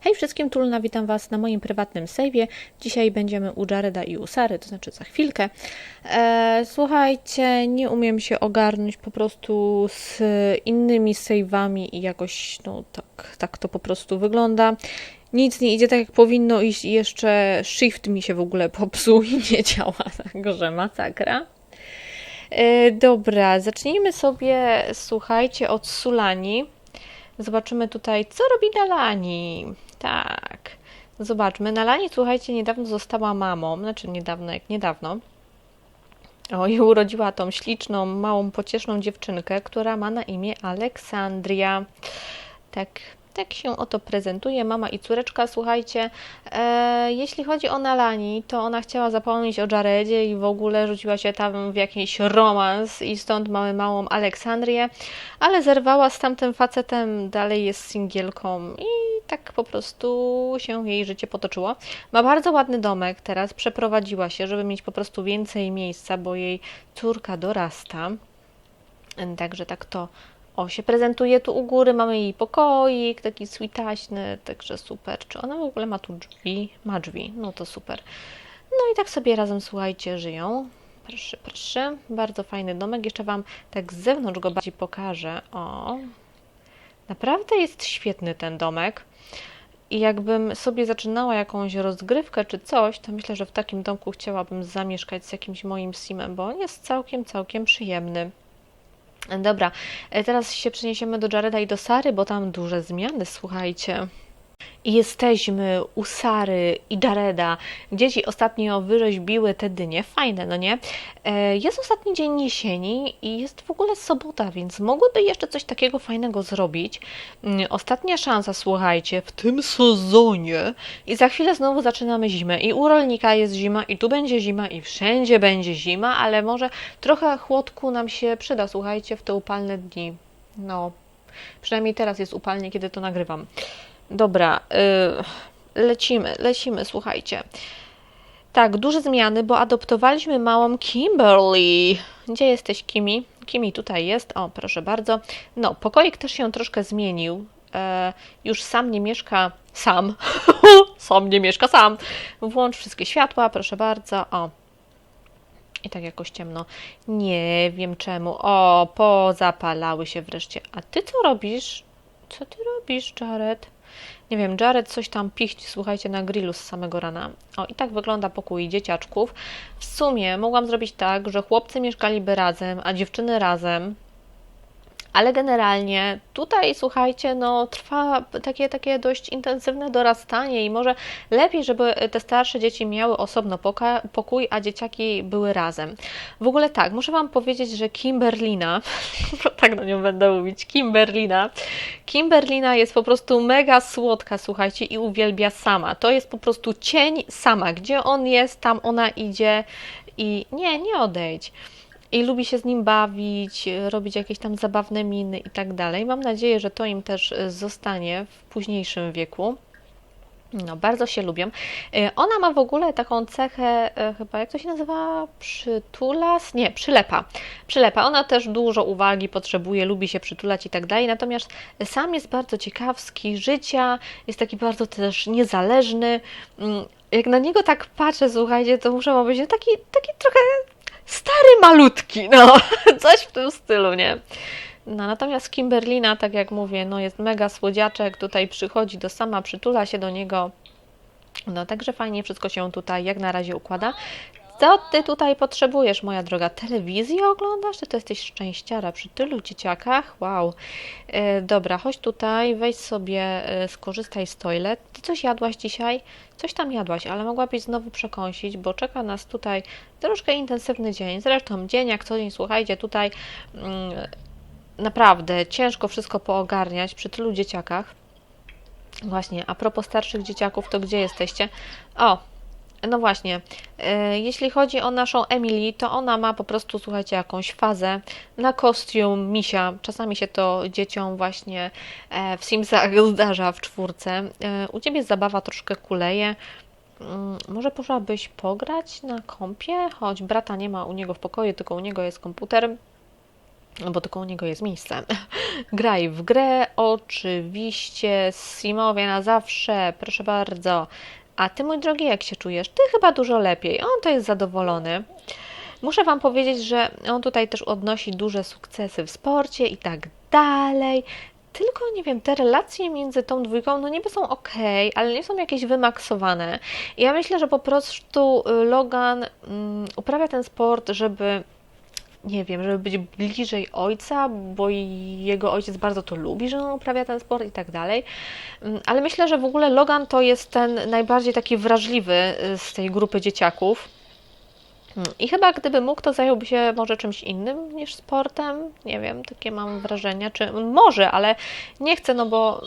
Hej wszystkim, Tulna, witam Was na moim prywatnym save'ie. Dzisiaj będziemy u Jareda i u Sary, to znaczy za chwilkę. E, słuchajcie, nie umiem się ogarnąć po prostu z innymi save'ami i jakoś, no tak, tak to po prostu wygląda. Nic nie idzie tak jak powinno iść i jeszcze shift mi się w ogóle popsuł i nie działa, także masakra. E, dobra, zacznijmy sobie, słuchajcie, od Sulani. Zobaczymy tutaj, co robi Nalani. Tak. Zobaczmy. Nalani, słuchajcie, niedawno została mamą. Znaczy niedawno, jak niedawno. O, i urodziła tą śliczną, małą, pocieszną dziewczynkę, która ma na imię Aleksandria. Tak, tak się oto prezentuje mama i córeczka. Słuchajcie, e, jeśli chodzi o Nalani, to ona chciała zapomnieć o Jaredzie i w ogóle rzuciła się tam w jakiś romans i stąd mamy małą Aleksandrię, ale zerwała z tamtym facetem, dalej jest singielką i tak po prostu się jej życie potoczyło. Ma bardzo ładny domek teraz, przeprowadziła się, żeby mieć po prostu więcej miejsca, bo jej córka dorasta. Także tak to o, się prezentuje tu u góry, mamy jej pokoik, taki switaśny, także super. Czy ona w ogóle ma tu drzwi? Ma drzwi, no to super. No i tak sobie razem, słuchajcie, żyją. Proszę, proszę, bardzo fajny domek. Jeszcze Wam tak z zewnątrz go bardziej pokażę. O, naprawdę jest świetny ten domek. I jakbym sobie zaczynała jakąś rozgrywkę czy coś, to myślę, że w takim domku chciałabym zamieszkać z jakimś moim simem, bo on jest całkiem, całkiem przyjemny. Dobra, e, teraz się przeniesiemy do Jareda i do Sary, bo tam duże zmiany, słuchajcie. I jesteśmy u Sary i Jareda. Dzieci ostatnio wyrzeźbiły te dynie. Fajne, no nie? E, jest ostatni dzień jesieni i jest w ogóle sobota, więc mogłyby jeszcze coś takiego fajnego zrobić. Mm, ostatnia szansa, słuchajcie, w tym sezonie. I za chwilę znowu zaczynamy zimę. I u rolnika jest zima, i tu będzie zima, i wszędzie będzie zima, ale może trochę chłodku nam się przyda, słuchajcie, w te upalne dni. No, przynajmniej teraz jest upalnie, kiedy to nagrywam. Dobra, yy, lecimy, lecimy, słuchajcie. Tak, duże zmiany, bo adoptowaliśmy małą Kimberly. Gdzie jesteś, Kimi? Kimi tutaj jest. O, proszę bardzo. No, pokoik też się troszkę zmienił. E, już sam nie mieszka sam. sam nie mieszka sam. Włącz wszystkie światła, proszę bardzo. O. I tak jakoś ciemno. Nie wiem czemu. O, pozapalały się wreszcie. A ty co robisz? Co ty robisz, Jared? Nie wiem, Jared coś tam pichci, słuchajcie, na grillu z samego rana. O, i tak wygląda pokój dzieciaczków. W sumie mogłam zrobić tak, że chłopcy mieszkaliby razem, a dziewczyny razem, ale generalnie tutaj, słuchajcie, no, trwa takie, takie dość intensywne dorastanie i może lepiej, żeby te starsze dzieci miały osobno pokój, a dzieciaki były razem. W ogóle tak, muszę Wam powiedzieć, że Kimberlina, tak na nią będę mówić, Kimberlina, Kimberlina jest po prostu mega słodka, słuchajcie, i uwielbia sama. To jest po prostu cień sama. Gdzie on jest, tam ona idzie i nie, nie odejdź i lubi się z nim bawić, robić jakieś tam zabawne miny i tak dalej. Mam nadzieję, że to im też zostanie w późniejszym wieku. No, bardzo się lubią. E, ona ma w ogóle taką cechę, e, chyba jak to się nazywa? Przytulas? Nie, przylepa. Przylepa. Ona też dużo uwagi potrzebuje, lubi się przytulać i tak dalej. Natomiast sam jest bardzo ciekawski życia, jest taki bardzo też niezależny. Mm, jak na niego tak patrzę, słuchajcie, to muszę powiedzieć, taki, taki trochę stary malutki, no, coś w tym stylu, nie? No, natomiast Kimberlina, tak jak mówię, no jest mega słodziaczek, tutaj przychodzi do sama, przytula się do niego, no także fajnie wszystko się tutaj jak na razie układa. Co ty tutaj potrzebujesz, moja droga? Telewizję oglądasz? Ty to jesteś szczęściara przy tylu dzieciakach? Wow. E, dobra, chodź tutaj, weź sobie, e, skorzystaj z toilet. Ty coś jadłaś dzisiaj? Coś tam jadłaś, ale mogłabyś znowu przekąsić, bo czeka nas tutaj troszkę intensywny dzień. Zresztą dzień jak co dzień, słuchajcie, tutaj mm, naprawdę ciężko wszystko poogarniać przy tylu dzieciakach. Właśnie, a propos starszych dzieciaków, to gdzie jesteście? O, no właśnie, e, jeśli chodzi o naszą Emily, to ona ma po prostu, słuchajcie, jakąś fazę na kostium misia. Czasami się to dzieciom właśnie e, w Simsach zdarza w czwórce. E, u Ciebie zabawa troszkę kuleje. Mm, może poszłabyś pograć na kompie? Choć brata nie ma u niego w pokoju, tylko u niego jest komputer. no bo tylko u niego jest miejsce. Graj w grę, oczywiście, Simowie na zawsze, proszę bardzo. A ty, mój drogi, jak się czujesz? Ty chyba dużo lepiej. On to jest zadowolony. Muszę Wam powiedzieć, że on tutaj też odnosi duże sukcesy w sporcie i tak dalej. Tylko nie wiem, te relacje między tą dwójką, no niby są ok, ale nie są jakieś wymaksowane. Ja myślę, że po prostu y, Logan um, uprawia ten sport, żeby nie wiem, żeby być bliżej ojca, bo jego ojciec bardzo to lubi, że on uprawia ten sport i tak dalej. Mm, ale myślę, że w ogóle Logan to jest ten najbardziej taki wrażliwy y, z tej grupy dzieciaków. Hmm. I chyba gdyby mógł, to zająłby się może czymś innym niż sportem. Nie wiem, takie mam wrażenie. Czy może, ale nie chce, no bo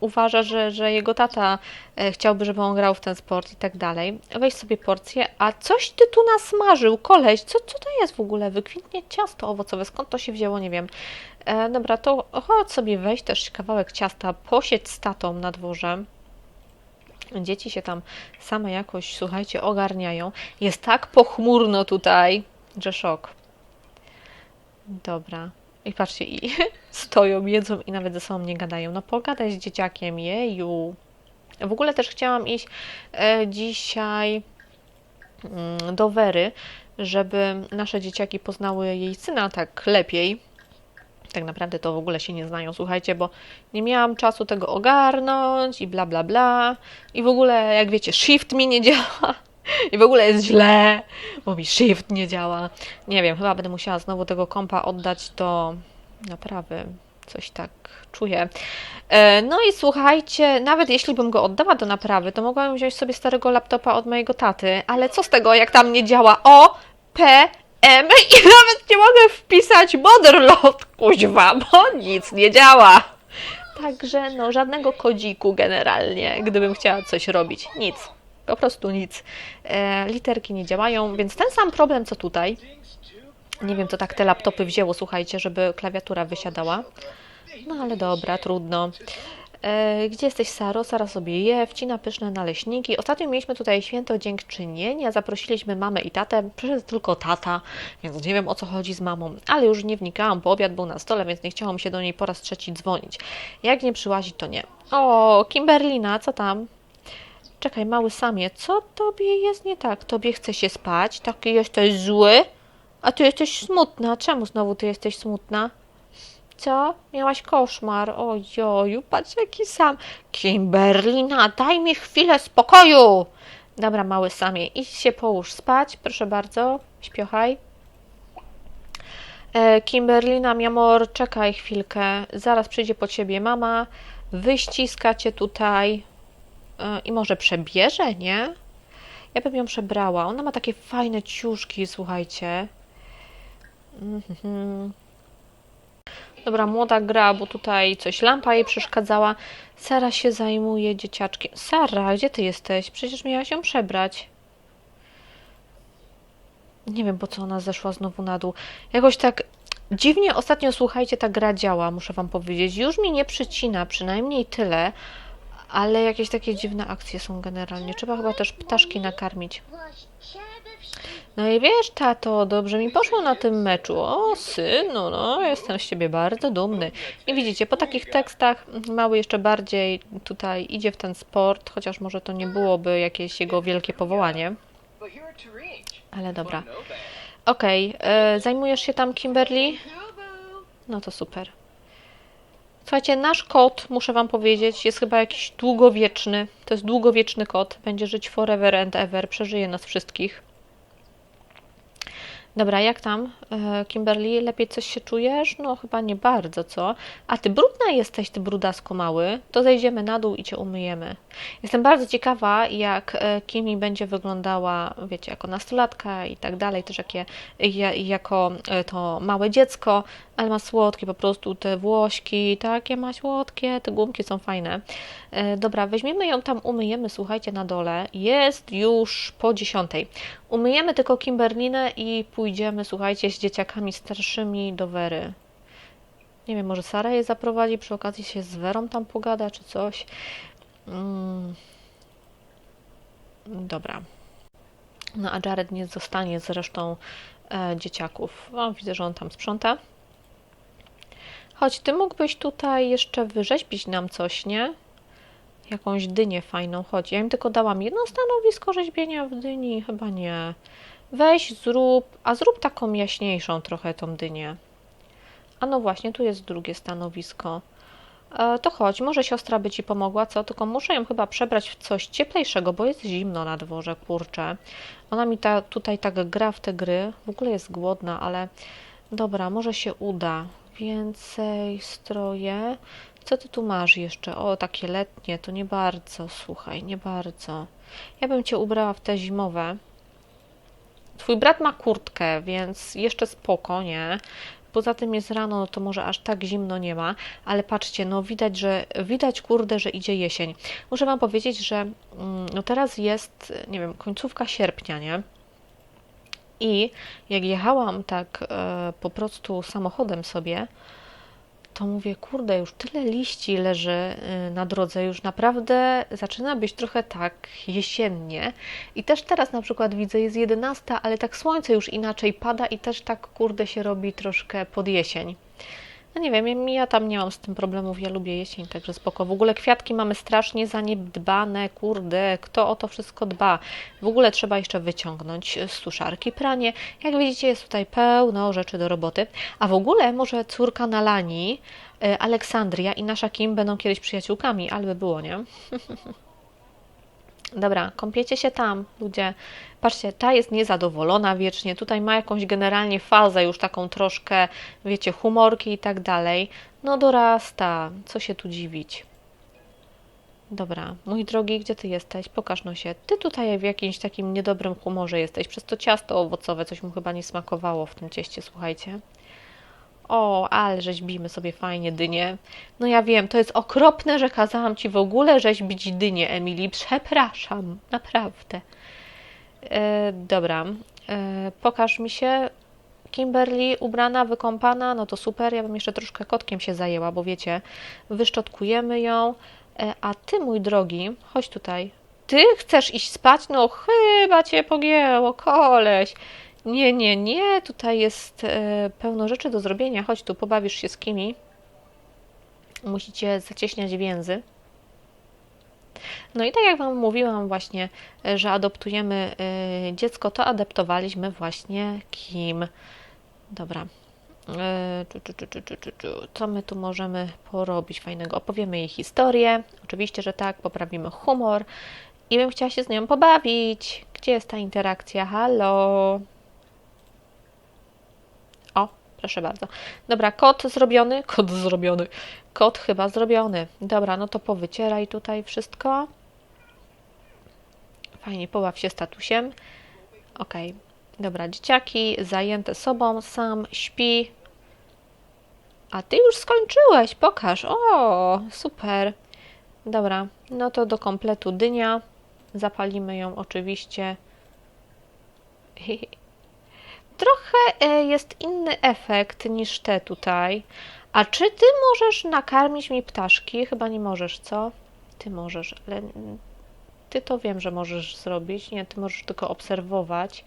uważa, że, że jego tata e, chciałby, żeby on grał w ten sport i tak dalej. Weź sobie porcję, a coś ty tu nasmażył, koleś, co, co to jest w ogóle? Wykwintnie ciasto owocowe, skąd to się wzięło, nie wiem. E, dobra, to chodź sobie weź też kawałek ciasta, posiedź z tatą na dworze. Dzieci się tam same jakoś, słuchajcie, ogarniają. Jest tak pochmurno tutaj, że szok. Dobra. I patrzcie, i stoją, jedzą i nawet ze sobą nie gadają. No pogadaj z dzieciakiem, jeju. W ogóle też chciałam iść e, dzisiaj mm, do Wery, żeby nasze dzieciaki poznały jej syna tak lepiej tak naprawdę to w ogóle się nie znają, słuchajcie, bo nie miałam czasu tego ogarnąć i bla bla bla. I w ogóle, jak wiecie, shift mi nie działa. I w ogóle jest źle, bo mi shift nie działa. Nie wiem, chyba będę musiała znowu tego kompa oddać do naprawy. Coś tak czuję. E, no i słuchajcie, nawet jeśli bym go oddała do naprawy, to mogłabym wziąć sobie starego laptopa od mojego taty, ale co z tego, jak tam nie działa O, P, M i nawet nie mogę wpisać Motherlode, kuźwa, bo nic nie działa. Także no, żadnego kodziku generalnie, gdybym chciała coś robić. Nic. Po prostu nic. E, literki nie działają, więc ten sam problem co tutaj. Nie wiem, co tak te laptopy wzięło, słuchajcie, żeby klawiatura wysiadała. No ale dobra, trudno. E, gdzie jesteś, Saro? Sara sobie je, wcina pyszne naleśniki. Ostatnio mieliśmy tutaj święto dziękczynienia. Zaprosiliśmy mamę i tatę. Przyszedł tylko tata, więc nie wiem o co chodzi z mamą. Ale już nie wnikałam, bo obiad był na stole, więc nie chciało mi się do niej po raz trzeci dzwonić. Jak nie przyłazi, to nie. O, Kimberlina, co tam? Czekaj, mały samie, co tobie jest nie tak? Tobie chce się spać? Taki jesteś zły? A ty jesteś smutna. Czemu znowu ty jesteś smutna? Co? Miałaś koszmar. Ojoju, patrz jaki sam. Kimberlina, daj mi chwilę spokoju. Dobra, mały samie, idź się połóż spać, proszę bardzo, śpiochaj. E, Kimberlina, miamor, czekaj chwilkę, zaraz przyjdzie po ciebie mama, wyściska cię tutaj e, i może przebierze, nie? Ja bym ją przebrała. Ona ma takie fajne ciuszki, słuchajcie. Mm -hmm. Dobra, młoda gra, bo tutaj coś lampa jej przeszkadzała. Sara się zajmuje dzieciaczkiem. Sara, gdzie ty jesteś? Przecież miałaś ją przebrać. Nie wiem, po co ona zeszła znowu na dół. Jakoś tak dziwnie ostatnio, słuchajcie, ta gra działa, muszę wam powiedzieć. Już mi nie przycina, przynajmniej tyle, ale jakieś takie dziwne akcje są generalnie. Trzeba chyba też ptaszki nakarmić. No i wiesz, tato, dobrze mi poszło na tym meczu. O, synu, no, jestem z ciebie bardzo dumny. I widzicie, po takich tekstach mały jeszcze bardziej tutaj idzie w ten sport, chociaż może to nie byłoby jakieś jego wielkie powołanie. Ale dobra. Okej, okay, zajmujesz się tam, Kimberly? No to super. Słuchajcie, nasz kot, muszę Wam powiedzieć, jest chyba jakiś długowieczny. To jest długowieczny kot. Będzie żyć forever and ever. Przeżyje nas wszystkich. Dobra, jak tam, e, Kimberly? Lepiej coś się czujesz? No, chyba nie bardzo, co? A ty brudna jesteś, ty brudasko mały. To zejdziemy na dół i cię umyjemy. Jestem bardzo ciekawa, jak e, Kimi będzie wyglądała, wiecie, jako nastolatka i tak dalej, też jakie, jako e, to małe dziecko, ale ma słodkie po prostu te włośki, takie ma słodkie, te gumki są fajne. Dobra, weźmiemy ją tam, umyjemy, słuchajcie, na dole. Jest już po dziesiątej. Umyjemy tylko Kimberlinę i pójdziemy, słuchajcie, z dzieciakami starszymi do Wery. Nie wiem, może Sara je zaprowadzi, przy okazji się z Werą tam pogada, czy coś. Mm. Dobra. No a Jared nie zostanie z resztą e, dzieciaków. O, widzę, że on tam sprząta. Chodź, ty mógłbyś tutaj jeszcze wyrzeźbić nam coś, nie? Jakąś dynię fajną, chodź. Ja im tylko dałam jedno stanowisko rzeźbienia w dyni, chyba nie. Weź, zrób, a zrób taką jaśniejszą trochę tą dynię. A no właśnie, tu jest drugie stanowisko. E, to chodź, może siostra by ci pomogła, co? Tylko muszę ją chyba przebrać w coś cieplejszego, bo jest zimno na dworze, kurczę. Ona mi ta, tutaj tak gra w te gry. W ogóle jest głodna, ale dobra, może się uda. Więcej stroje. Co ty tu masz jeszcze? O, takie letnie, to nie bardzo, słuchaj, nie bardzo. Ja bym cię ubrała w te zimowe. Twój brat ma kurtkę, więc jeszcze spoko, nie? Poza tym jest rano, no to może aż tak zimno nie ma, ale patrzcie, no widać, że widać kurde, że idzie jesień. Muszę Wam powiedzieć, że mm, no teraz jest, nie wiem, końcówka sierpnia, nie? I jak jechałam tak e, po prostu samochodem sobie, to mówię, kurde, już tyle liści leży y, na drodze, już naprawdę zaczyna być trochę tak jesiennie. I też teraz na przykład widzę, jest 11, ale tak słońce już inaczej pada i też tak, kurde, się robi troszkę pod jesień. No nie wiem, ja tam nie mam z tym problemów, ja lubię jesień, także spoko. W ogóle kwiatki mamy strasznie zaniedbane, kurde, kto o to wszystko dba? W ogóle trzeba jeszcze wyciągnąć z suszarki pranie. Jak widzicie, jest tutaj pełno rzeczy do roboty. A w ogóle może córka Nalani, e, Aleksandria i nasza Kim będą kiedyś przyjaciółkami, ale by było, nie? Dobra, kąpiecie się tam, ludzie. Patrzcie, ta jest niezadowolona wiecznie. Tutaj ma jakąś generalnie fazę, już taką troszkę, wiecie, humorki i tak dalej. No dorasta, co się tu dziwić. Dobra, mój drogi, gdzie ty jesteś? Pokaż no się. Ty tutaj w jakimś takim niedobrym humorze jesteś. Przez to ciasto owocowe coś mu chyba nie smakowało w tym cieście, słuchajcie. O, ale rzeźbimy sobie fajnie dynię. No ja wiem, to jest okropne, że kazałam Ci w ogóle rzeźbić dynię, Emily. Przepraszam, naprawdę. E, dobra, e, pokaż mi się. Kimberly ubrana, wykąpana, no to super. Ja bym jeszcze troszkę kotkiem się zajęła, bo wiecie, wyszczotkujemy ją. E, a Ty, mój drogi, chodź tutaj. Ty chcesz iść spać? No chyba Cię pogięło, koleś. Nie, nie, nie, tutaj jest e, pełno rzeczy do zrobienia. Chodź tu, pobawisz się z kimi. Musicie zacieśniać więzy. No i tak jak Wam mówiłam właśnie, e, że adoptujemy e, dziecko, to adaptowaliśmy właśnie Kim. Dobra. Co my tu możemy porobić fajnego? Opowiemy jej historię. Oczywiście, że tak, poprawimy humor. I bym chciała się z nią pobawić. Gdzie jest ta interakcja? Halo? Proszę bardzo. Dobra, kod zrobiony. Kod zrobiony. Kod chyba zrobiony. Dobra, no to powycieraj tutaj wszystko. Fajnie, pobaw się statusem. Ok. Dobra, dzieciaki zajęte sobą, sam śpi. A ty już skończyłeś, pokaż. O, super. Dobra, no to do kompletu dynia. Zapalimy ją oczywiście. Trochę e, jest inny efekt niż te tutaj. A czy ty możesz nakarmić mi ptaszki? Chyba nie możesz, co? Ty możesz, ale ty to wiem, że możesz zrobić. Nie, ty możesz tylko obserwować.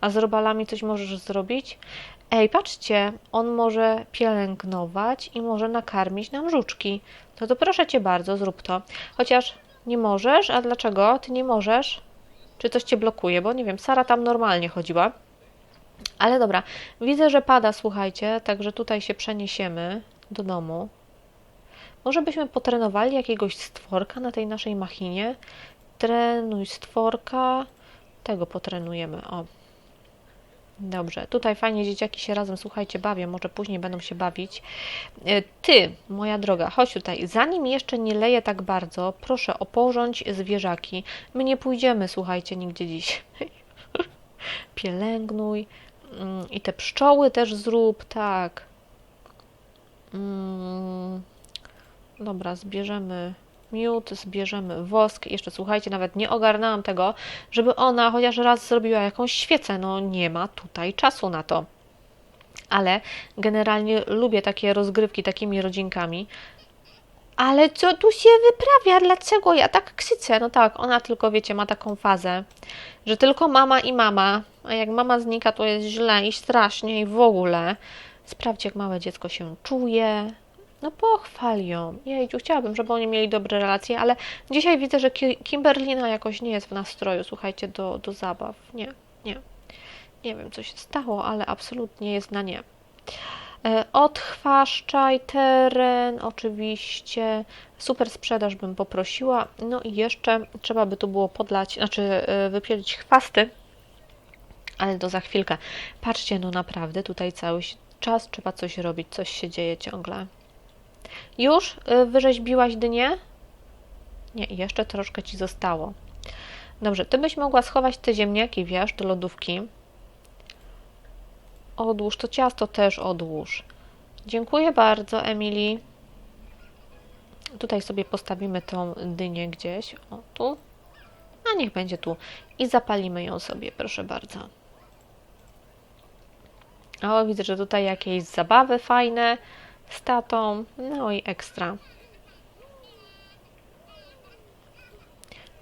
A z robalami coś możesz zrobić? Ej, patrzcie, on może pielęgnować i może nakarmić nam żuczki. No to proszę cię bardzo, zrób to. Chociaż nie możesz, a dlaczego ty nie możesz? Czy coś cię blokuje? Bo nie wiem, Sara tam normalnie chodziła. Ale dobra, widzę, że pada, słuchajcie, także tutaj się przeniesiemy do domu. Może byśmy potrenowali jakiegoś stworka na tej naszej machinie? Trenuj stworka. Tego potrenujemy. O. Dobrze, tutaj fajnie dzieciaki się razem, słuchajcie, bawią, może później będą się bawić. E, ty, moja droga, chodź tutaj. Zanim jeszcze nie leje tak bardzo, proszę oporządź zwierzaki. My nie pójdziemy, słuchajcie, nigdzie dziś. Pielęgnuj, I te pszczoły też zrób, tak. Mm, dobra, zbierzemy miód, zbierzemy wosk. Jeszcze słuchajcie, nawet nie ogarnęłam tego, żeby ona chociaż raz zrobiła jakąś świecę. No nie ma tutaj czasu na to. Ale generalnie lubię takie rozgrywki takimi rodzinkami. Ale co tu się wyprawia? Dlaczego ja tak ksycę? No tak, ona tylko, wiecie, ma taką fazę, że tylko mama i mama, a jak mama znika, to jest źle i strasznie i w ogóle. Sprawdź, jak małe dziecko się czuje. No pochwal ją. Jejciu, chciałabym, żeby oni mieli dobre relacje, ale dzisiaj widzę, że Ki- Kimberlina jakoś nie jest w nastroju, słuchajcie, do, do zabaw. Nie, nie. Nie wiem, co się stało, ale absolutnie jest na nie. E, Odchwaszczaj teren, oczywiście. Super sprzedaż bym poprosiła. No i jeszcze trzeba by tu było podlać, znaczy e, wypielić chwasty, ale to za chwilkę. Patrzcie, no naprawdę tutaj cały czas trzeba coś robić, coś się dzieje ciągle. Już y, wyrzeźbiłaś dynię? Nie, jeszcze troszkę ci zostało. Dobrze, ty byś mogła schować te ziemniaki, wiesz, do lodówki. Odłóż, to ciasto też odłóż. Dziękuję bardzo, Emily. Tutaj sobie postawimy tą dynię gdzieś. O, tu. A niech będzie tu. I zapalimy ją sobie, proszę bardzo. O, widzę, że tutaj jakieś zabawy fajne z tatą. No i ekstra.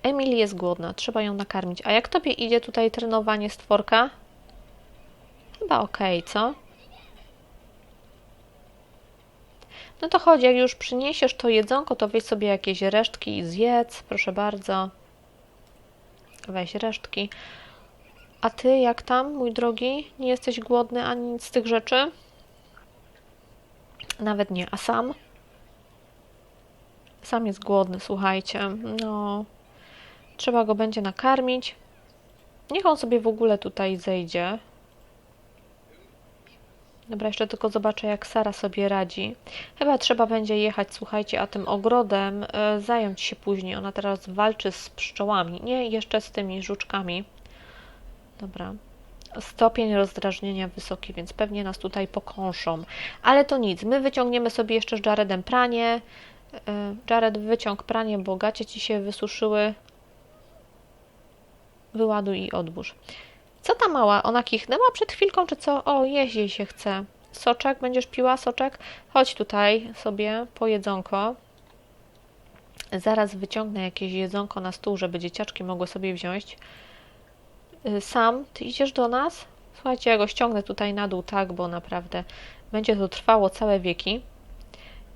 Emily jest głodna, trzeba ją nakarmić. A jak tobie idzie tutaj trenowanie stworka? Chyba okej, co? No to chodź, jak już przyniesiesz to jedzonko, to weź sobie jakieś resztki i zjedz, proszę bardzo. Weź resztki. A ty, jak tam, mój drogi? Nie jesteś głodny ani nic z tych rzeczy? Nawet nie. A sam? Sam jest głodny, słuchajcie. No, trzeba go będzie nakarmić. Niech on sobie w ogóle tutaj zejdzie. Dobra, jeszcze tylko zobaczę, jak Sara sobie radzi. Chyba trzeba będzie jechać, słuchajcie, a tym ogrodem y, zająć się później. Ona teraz walczy z pszczołami. Nie, jeszcze z tymi żuczkami. Dobra. Stopień rozdrażnienia wysoki, więc pewnie nas tutaj pokąszą. Ale to nic. My wyciągniemy sobie jeszcze z Jaredem pranie. Y, Jared, wyciąg pranie, bo gacie ci się wysuszyły. Wyładuj i odbórz. Co ta mała? Ona kichnęła przed chwilką, czy co? O, jeść jej się chce. Soczek? Będziesz piła soczek? Chodź tutaj sobie po jedzonko. Zaraz wyciągnę jakieś jedzonko na stół, żeby dzieciaczki mogły sobie wziąć. Y, Sam, ty idziesz do nas? Słuchajcie, ja go ściągnę tutaj na dół, tak, bo naprawdę będzie to trwało całe wieki.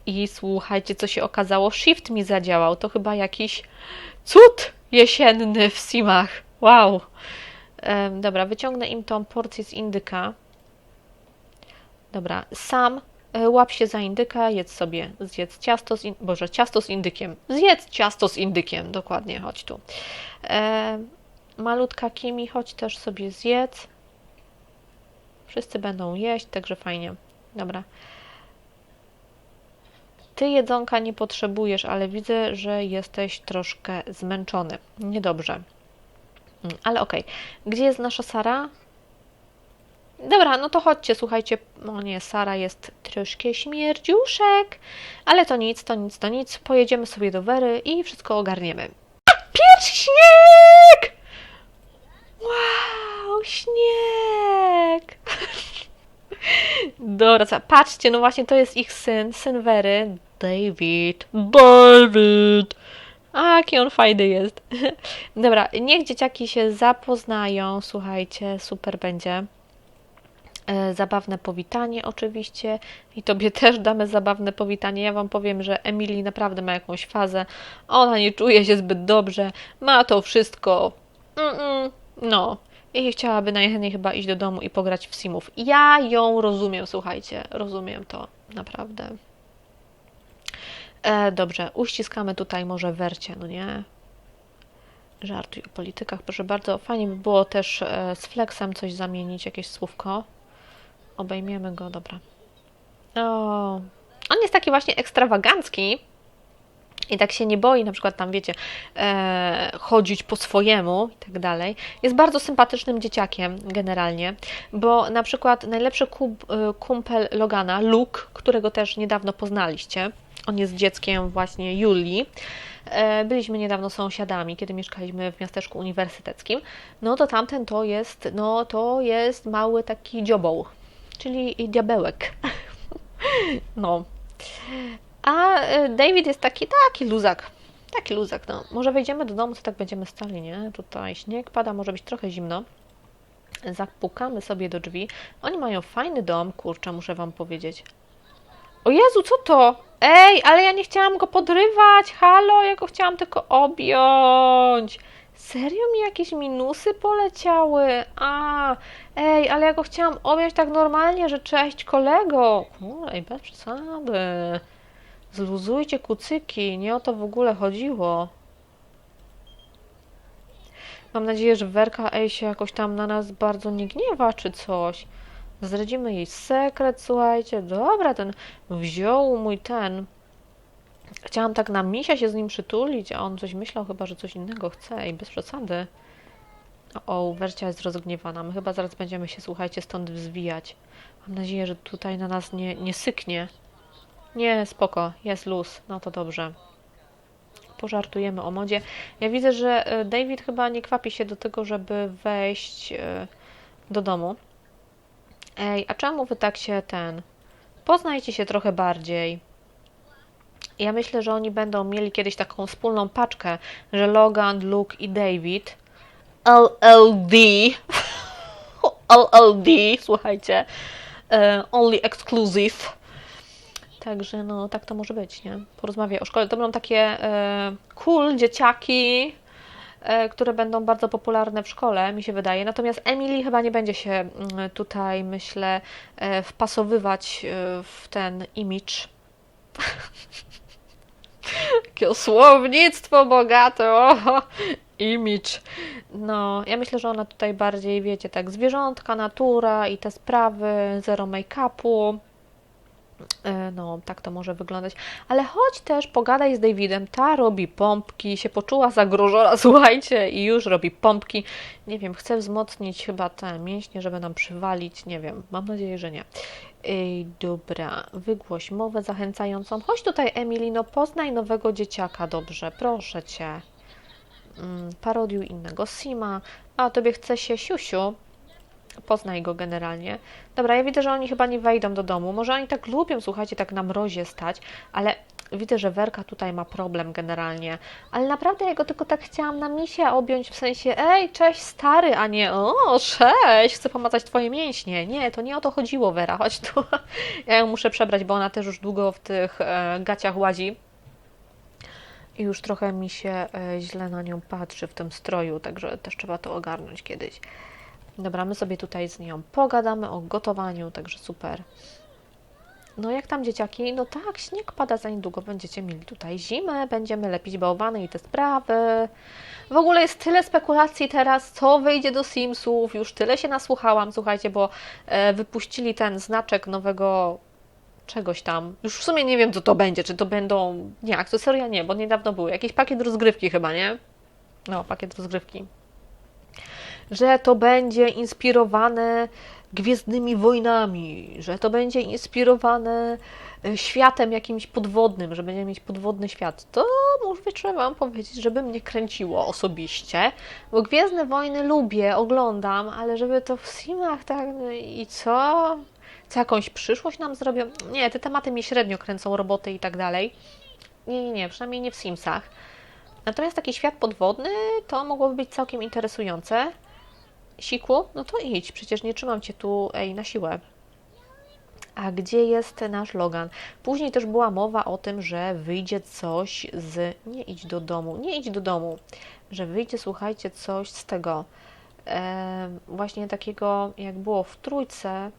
I słuchajcie, co się okazało? Shift mi zadziałał. To chyba jakiś cud jesienny w Simach. Wow. Dobra, wyciągnę im tą porcję z indyka. Dobra, sam e, łap się za indyka, jedz sobie, zjedz ciasto z in... Boże, ciasto z indykiem. Zjedz ciasto z indykiem, dokładnie, chodź tu. E, malutka Kimi, chodź też sobie zjedz. Wszyscy będą jeść, także fajnie. Dobra. Ty jedzonka nie potrzebujesz, ale widzę, że jesteś troszkę zmęczony. Niedobrze. Mm, Ale okej. Gdzie jest nasza Sara? Dobra, no to chodźcie, słuchajcie. O nie, Sara jest troszkę śmierdziuszek, ale to nic, to nic, to nic. Pojedziemy sobie do Wery i wszystko ogarniemy. A, Pierwszy śnieg! Wow, śnieg! Dobra, co- patrzcie, no właśnie to jest ich syn, syn Wery, David. David! A, jaki on fajny jest. Dobra, niech dzieciaki się zapoznają, słuchajcie, super będzie. E, Zabawne powitanie oczywiście i Tobie też damy zabawne powitanie. Ja Wam powiem, że Emily naprawdę ma jakąś fazę. Ona nie czuje się zbyt dobrze, ma to wszystko. Mm-mm, no. I chciałaby najchętniej chyba iść do domu i pograć w Simów. Ja ją rozumiem, słuchajcie, rozumiem to naprawdę. E, dobrze, uściskamy tutaj może wercie, no nie? Żartuj o politykach, proszę bardzo. Fajnie by było też e, z Flexem coś zamienić, jakieś słówko. Obejmiemy go, dobra. O, on jest taki właśnie ekstrawagancki i tak się nie boi, na przykład tam, wiecie, e, chodzić po swojemu i tak dalej. Jest bardzo sympatycznym dzieciakiem generalnie, bo na przykład najlepszy e, kumpel Logana, Luke, którego też niedawno poznaliście, on jest dzieckiem właśnie Julii. E, Byliśmy niedawno sąsiadami, kiedy mieszkaliśmy w miasteczku uniwersyteckim. No to tamten to jest, no to jest mały taki dzioboł, czyli diabełek. No. A e, David jest taki, taki luzak. Taki luzak, no. Może wejdziemy do domu, to tak będziemy stali, nie? Tutaj śnieg pada, może być trochę zimno. Zapukamy sobie do drzwi. Oni mają fajny dom, kurczę, muszę Wam powiedzieć. O Jezu, co to? Ej, ale ja nie chciałam go podrywać. Halo, ja go chciałam tylko objąć. Serio mi jakieś minusy poleciały? A, ej, ale ja go chciałam objąć tak normalnie, że cześć kolego. Ej, bez przesady. Zluzujcie kucyki, nie o to w ogóle chodziło. Mam nadzieję, że Werka Ej się jakoś tam na nas bardzo nie gniewa czy coś. Zdradzimy jej sekret, słuchajcie. Dobra, ten wziął mój ten. Chciałam tak na misia się z nim przytulić, a on coś myślał chyba, że coś innego chce i bez przesady. O, Wercia jest rozgniewana. My chyba zaraz będziemy się, słuchajcie, stąd zwijać. Mam nadzieję, że tutaj na nas nie, nie syknie. Nie, spoko, jest luz. No to dobrze. Pożartujemy o modzie. Ja widzę, że e, David chyba nie kwapi się do tego, żeby wejść e, do domu. Ej, a czemu wy tak się ten... Poznajcie się trochę bardziej. Ja myślę, że oni będą mieli kiedyś taką wspólną paczkę, że Logan, Luke i David LLD LLD, słuchajcie e, Only Exclusive Także no, tak to może być, nie? Porozmawiaj o szkole. To będą takie e, cool dzieciaki, e, które będą bardzo popularne w szkole, mi się wydaje. Natomiast Emily chyba nie będzie się mm, tutaj, myślę, e, wpasowywać e, w ten image. Jakie słownictwo bogate, o, image. No, ja myślę, że ona tutaj bardziej, wiecie, tak, zwierzątka, natura i te sprawy, zero make-upu. E, No, tak to może wyglądać. Ale chodź też, pogadaj z Davidem. Ta robi pompki, się poczuła zagrożona, słuchajcie, i już robi pompki. Nie wiem, chce wzmocnić chyba te mięśnie, żeby nam przywalić. Nie wiem, mam nadzieję, że nie. Ej, dobra, wygłoś mowę zachęcającą. Chodź tutaj, Emily, no poznaj nowego dzieciaka, dobrze, proszę cię. Mm, innego Sima. A, tobie chce się siusiu. Poznaj go generalnie. Dobra, ja widzę, że oni chyba nie wejdą do domu. Może oni tak lubią, słuchajcie, tak na mrozie stać, ale widzę, że Werka tutaj ma problem generalnie. Ale naprawdę ja go tylko tak chciałam na misie objąć, w sensie, ej, cześć stary, a nie, o, cześć, chcę pomacać twoje mięśnie. Nie, to nie o to chodziło, Wera, chodź tu. Ja ją muszę przebrać, bo ona też już długo w tych e, gaciach łazi. I już trochę mi się e, źle na nią patrzy w tym stroju, także też trzeba to ogarnąć kiedyś. Dobra, my sobie tutaj z nią pogadamy o gotowaniu, także super. No jak tam dzieciaki? No tak, śnieg pada za niedługo, będziecie mieli tutaj zimę, będziemy lepić bałwany i te sprawy. W ogóle jest tyle spekulacji teraz, co wyjdzie do Simsów, już tyle się nasłuchałam, słuchajcie, bo e, wypuścili ten znaczek nowego czegoś tam. Już w sumie nie wiem, co to będzie, czy to będą... Nie, akcesoria nie, bo niedawno były. Jakiś pakiet rozgrywki chyba, nie? No, pakiet rozgrywki że to będzie inspirowane Gwiezdnymi Wojnami, że to będzie inspirowane e, światem jakimś podwodnym, że będziemy mieć podwodny świat. To mówię, trzeba Wam powiedzieć, żeby mnie kręciło osobiście, bo Gwiezdne Wojny lubię, oglądam, ale żeby to w Simach tak no i co? Co jakąś przyszłość nam zrobią? Nie, te tematy mnie średnio kręcą, roboty i tak dalej. Nie, nie, nie, przynajmniej nie w Simsach. Natomiast taki świat podwodny to mogłoby być całkiem interesujące. Siku, no to idź, przecież nie trzymam cię tu, ej, na siłę. A gdzie jest nasz Logan? Później też była mowa o tym, że wyjdzie coś z. Nie idź do domu, nie idź do domu. Że wyjdzie, słuchajcie, coś z tego. E, właśnie takiego, jak było w trójce.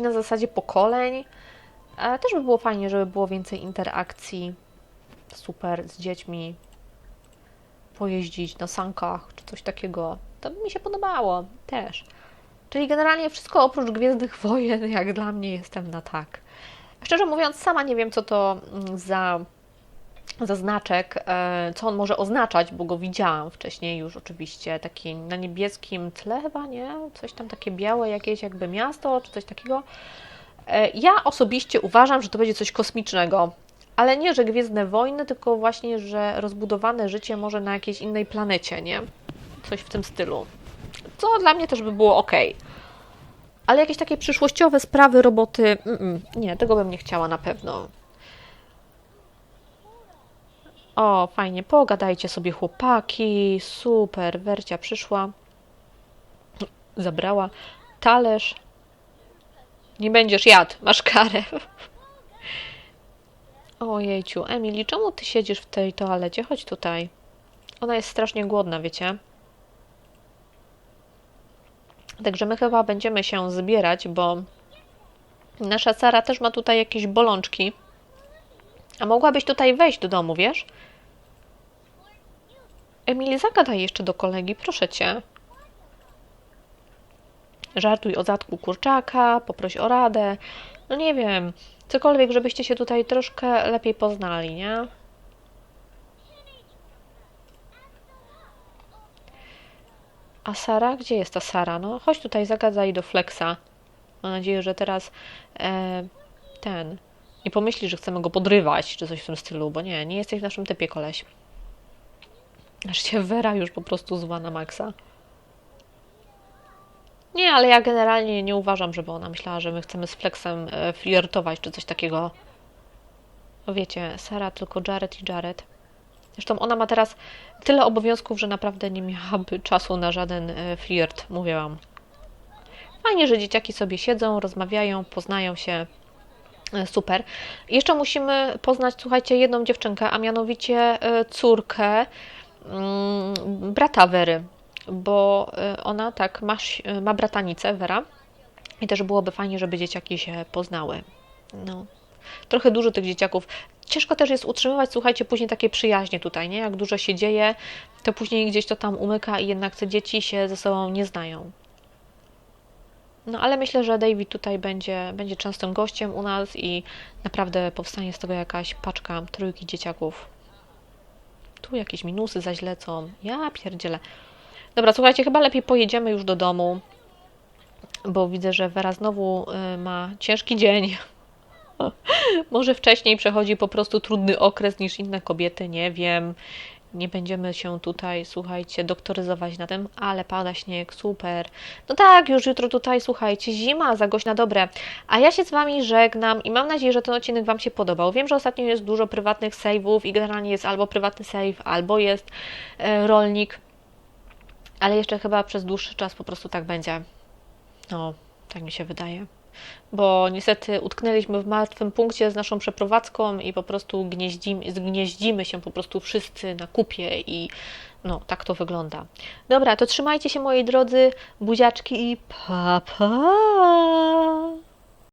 Na zasadzie pokoleń. E, też by było fajnie, żeby było więcej interakcji. Super z dziećmi, pojeździć na sankach czy coś takiego. To mi się podobało też. Czyli generalnie wszystko oprócz Gwiezdnych Wojen, jak dla mnie, jestem na tak. Szczerze mówiąc, sama nie wiem, co to mm, za, za znaczek, e, co on może oznaczać, bo go widziałam wcześniej już oczywiście, taki na niebieskim tle chyba, nie? Coś tam takie białe, jakieś jakby miasto, czy coś takiego. E, Ja osobiście uważam, że to będzie coś kosmicznego. Ale nie, że Gwiezdne Wojny, tylko właśnie, że rozbudowane życie może na jakiejś innej planecie, nie? Coś w tym stylu. Co dla mnie też by było ok. Ale jakieś takie przyszłościowe sprawy, roboty, mm-mm, nie, tego bym nie chciała na pewno. O, fajnie, pogadajcie sobie chłopaki, super, Wercia przyszła, zabrała talerz. Nie będziesz jadł, masz karę. Ojejciu, Emily, czemu ty siedzisz w tej toalecie? Chodź tutaj. Ona jest strasznie głodna, wiecie? Także my chyba będziemy się zbierać, bo nasza Sara też ma tutaj jakieś bolączki. A mogłabyś tutaj wejść do domu, wiesz? Emily, zagadaj jeszcze do kolegi, proszę cię. Żartuj o zatku kurczaka, poproś o radę. No nie wiem, cokolwiek, żebyście się tutaj troszkę lepiej poznali, nie? A Sara? Gdzie jest ta Sara? No chodź tutaj, zagadaj do Flexa. Mam nadzieję, że teraz e, ten nie pomyśli, że chcemy go podrywać, czy coś w tym stylu, bo nie, nie jesteś w naszym typie koleś. Aż się Vera już po prostu zła na Maxa. Nie, ale ja generalnie nie uważam, żeby ona myślała, że my chcemy z Flexem e, flirtować, czy coś takiego. Wiecie, Sara tylko Jared i Jared. Zresztą ona ma teraz tyle obowiązków, że naprawdę nie miałaby czasu na żaden e, flirt, mówię wam. Fajnie, że dzieciaki sobie siedzą, rozmawiają, poznają się. E, Super. Jeszcze musimy poznać, słuchajcie, jedną dziewczynkę, a mianowicie córkę mm, brata Wery, bo e, ona tak ma, e, ma bratanicę, Wera, i też byłoby fajnie, żeby dzieciaki się poznały. No. Trochę dużo tych dzieciaków. Ciężko też jest utrzymywać, słuchajcie, później takie przyjaźnie tutaj, nie? Jak dużo się dzieje, to później gdzieś to tam umyka i jednak te dzieci się ze sobą nie znają. No ale myślę, że David tutaj będzie, będzie częstym gościem u nas i naprawdę powstanie z tego jakaś paczka trójki dzieciaków. Tu jakieś minusy zaś lecą. Ja pierdzielę. Dobra, słuchajcie, chyba lepiej pojedziemy już do domu, bo widzę, że Wera znowu y, ma ciężki dzień. Może wcześniej przechodzi po prostu trudny okres niż inne kobiety, nie wiem. Nie będziemy się tutaj, słuchajcie, doktoryzować na tym, ale pada śnieg, super. No tak, już jutro tutaj, słuchajcie, zima, zagość na dobre. A ja się z Wami żegnam i mam nadzieję, że ten odcinek Wam się podobał. Wiem, że ostatnio jest dużo prywatnych save'ów i generalnie jest albo prywatny save, albo jest e, rolnik, ale jeszcze chyba przez dłuższy czas po prostu tak będzie. No, tak mi się wydaje. Bo niestety utknęliśmy w martwym punkcie z naszą przeprowadzką i po prostu gnieździmy, zgnieździmy się po prostu wszyscy na kupie i no, tak to wygląda. Dobra, to trzymajcie się moi drodzy, buziaczki i pa pa!